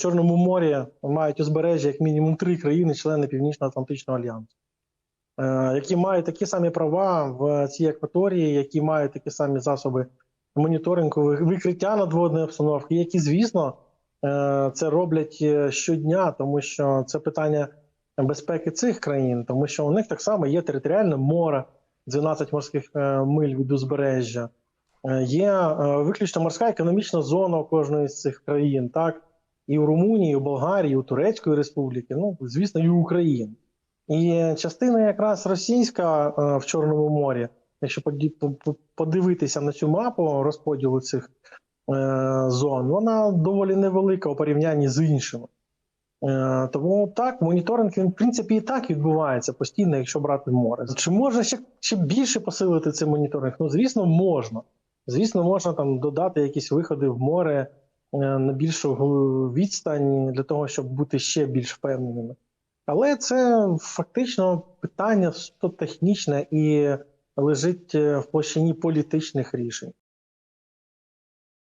Чорному морі мають узбережжя як мінімум три країни-члени Північно-Атлантичного альянсу, е, які мають такі самі права в цій акваторії, які мають такі самі засоби моніторингу, викриття надводної обстановки, які, звісно, е, це роблять е, щодня, тому що це питання безпеки цих країн, тому що у них так само є територіальне море, 12 морських миль від узбережжя. Є виключно морська економічна зона у кожної з цих країн, так і у Румунії, і у Болгарії, і у Турецької Республіки, ну звісно, і у України. І частина якраз російська е, в Чорному морі, якщо подивитися на цю мапу розподілу цих е, зон, вона доволі невелика у порівнянні з іншими. Е, Тому так, моніторинг він в принципі і так відбувається постійно, якщо брати море. Чи можна ще, ще більше посилити цей моніторинг? Ну, звісно, можна. Звісно, можна там додати якісь виходи в море на більшу відстань для того, щоб бути ще більш впевненими. Але це фактично питання суто технічне і лежить е, в площині політичних рішень.